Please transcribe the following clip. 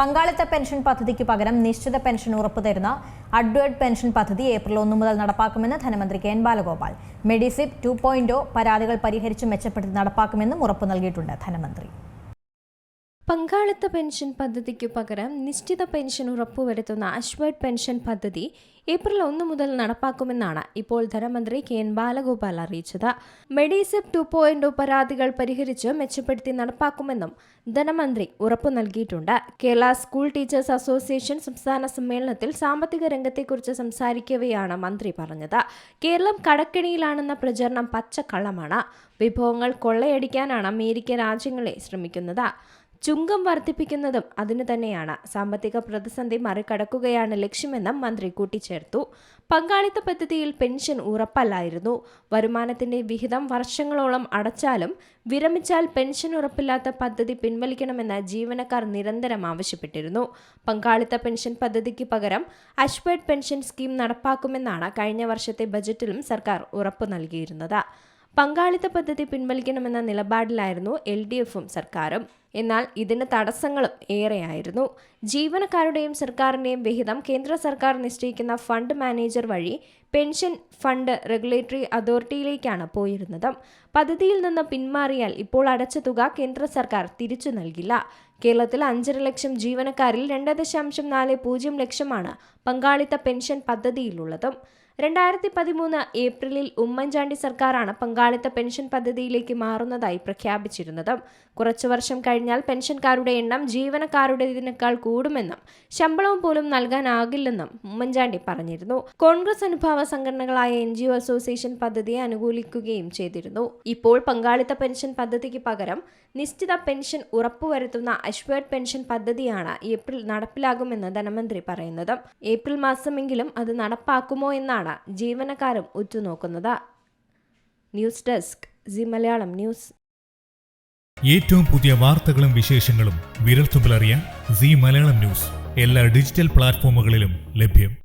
പങ്കാളിത്ത പെൻഷൻ പദ്ധതിക്ക് പകരം നിശ്ചിത പെൻഷൻ ഉറപ്പുതരുന്ന അഡ്വേർഡ് പെൻഷൻ പദ്ധതി ഏപ്രിൽ ഒന്ന് മുതൽ നടപ്പാക്കുമെന്ന് ധനമന്ത്രി K N Balagopal. MEDISEP to പരാതികൾ പരിഹരിച്ച് മെച്ചപ്പെടുത്തി നടപ്പാക്കുമെന്നും ഉറപ്പു നൽകിയിട്ടുണ്ട് ധനമന്ത്രി. പങ്കാളിത്ത പെൻഷൻ പദ്ധതിക്കു പകരം നിശ്ചിത പെൻഷൻ ഉറപ്പുവരുത്തുന്ന അശ്വേഡ് പെൻഷൻ പദ്ധതി ഏപ്രിൽ ഒന്ന് മുതൽ നടപ്പാക്കുമെന്നാണ് ഇപ്പോൾ ധനമന്ത്രി കെ എൻ ബാലഗോപാൽ അറിയിച്ചത്. മെഡിസെപ് ടു പോയിന്റ് പരാതികൾ പരിഹരിച്ച് മെച്ചപ്പെടുത്തി നടപ്പാക്കുമെന്നും ധനമന്ത്രി ഉറപ്പു നൽകിയിട്ടുണ്ട്. കേരള സ്കൂൾ ടീച്ചേഴ്സ് അസോസിയേഷൻ സംസ്ഥാന സമ്മേളനത്തിൽ സാമ്പത്തിക രംഗത്തെക്കുറിച്ച് സംസാരിക്കവെയാണ് മന്ത്രി പറഞ്ഞത്. കേരളം കടക്കിണിയിലാണെന്ന പ്രചരണം പച്ചക്കള്ളമാണ്. വിഭവങ്ങൾ കൊള്ളയടിക്കാനാണ് അമേരിക്ക രാജ്യങ്ങളെ ശ്രമിക്കുന്നത്. ചുങ്കം വർദ്ധിപ്പിക്കുന്നതും അതിനു തന്നെയാണ്. സാമ്പത്തിക പ്രതിസന്ധി മറികടക്കുകയാണ് ലക്ഷ്യമെന്നും മന്ത്രി കൂട്ടിച്ചേർത്തു. പങ്കാളിത്ത പദ്ധതിയിൽ പെൻഷൻ ഉറപ്പല്ലായിരുന്നു. വരുമാനത്തിന്റെ വിഹിതം വർഷങ്ങളോളം അടച്ചാലും വിരമിച്ചാൽ പെൻഷൻ ഉറപ്പില്ലാത്ത പദ്ധതി പിൻവലിക്കണമെന്ന് ജീവനക്കാർ നിരന്തരം ആവശ്യപ്പെട്ടിരുന്നു. പങ്കാളിത്ത പെൻഷൻ പദ്ധതിക്ക് പകരം അഷ്പേഡ് പെൻഷൻ സ്കീം നടപ്പാക്കുമെന്നാണ് കഴിഞ്ഞ വർഷത്തെ ബജറ്റിലും സർക്കാർ ഉറപ്പു നൽകിയിരുന്നത്. പങ്കാളിത്ത പദ്ധതി പിൻവലിക്കണമെന്ന നിലപാടിലായിരുന്നു എൽ ഡി എഫും സർക്കാരും. എന്നാൽ ഇതിന് തടസ്സങ്ങളും ഏറെയായിരുന്നു. ജീവനക്കാരുടെയും സർക്കാരിന്റെയും വിഹിതം കേന്ദ്ര സർക്കാർ നിശ്ചയിക്കുന്ന ഫണ്ട് മാനേജർ വഴി പെൻഷൻ ഫണ്ട് റെഗുലേറ്ററി അതോറിറ്റിയിലേക്കാണ് പോയിരുന്നത്. പദ്ധതിയിൽ നിന്ന് പിന്മാറിയാൽ ഇപ്പോൾ അടച്ച തുക കേന്ദ്ര സർക്കാർ തിരിച്ചു നൽകില്ല. കേരളത്തിൽ അഞ്ചര ലക്ഷം ജീവനക്കാരിൽ രണ്ട് ദശാംശം നാല് പൂജ്യം ലക്ഷമാണ് പങ്കാളിത്ത പെൻഷൻ പദ്ധതിയിലുള്ളതും. രണ്ടായിരത്തി പതിമൂന്ന് ഏപ്രിലിൽ ഉമ്മൻചാണ്ടി സർക്കാരാണ് പങ്കാളിത്ത പെൻഷൻ പദ്ധതിയിലേക്ക് മാറുന്നതായി പ്രഖ്യാപിച്ചിരുന്നത്. കുറച്ചു വർഷം കഴിഞ്ഞാൽ പെൻഷൻകാരുടെ എണ്ണം ജീവനക്കാരുടേതിനേക്കാൾ കൂടുമെന്നും ശമ്പളവും പോലും നൽകാനാകില്ലെന്നും ഉമ്മൻചാണ്ടി പറഞ്ഞിരുന്നു. കോൺഗ്രസ് അനുഭാവ സംഘടനകളായ എൻ ജി ഒ അസോസിയേഷൻ പദ്ധതിയെ അനുകൂലിക്കുകയും ചെയ്തിരുന്നു. ഇപ്പോൾ പങ്കാളിത്ത പെൻഷൻ പദ്ധതിക്ക് പകരം നിശ്ചിത പെൻഷൻ ഉറപ്പുവരുത്തുന്ന അശ്വേഡ് പെൻഷൻ പദ്ധതിയാണ് ഏപ്രിൽ നടപ്പിലാകുമെന്ന് ധനമന്ത്രി പറയുന്നത്. ഏപ്രിൽ മാസമെങ്കിലും അത് നടപ്പാക്കുമോ എന്നാണ് ജീവനക്കാരും ഉറ്റുനോക്കുന്നത്. News desk Zee Malayalam news. ഏറ്റവും പുതിയ വാർത്തകളും വിശേഷങ്ങളും വിരൽത്തുമ്പിലറിയാൻ സി മലയാളം ന്യൂസ് എല്ലാ ഡിജിറ്റൽ പ്ലാറ്റ്ഫോമുകളിലും ലഭ്യം.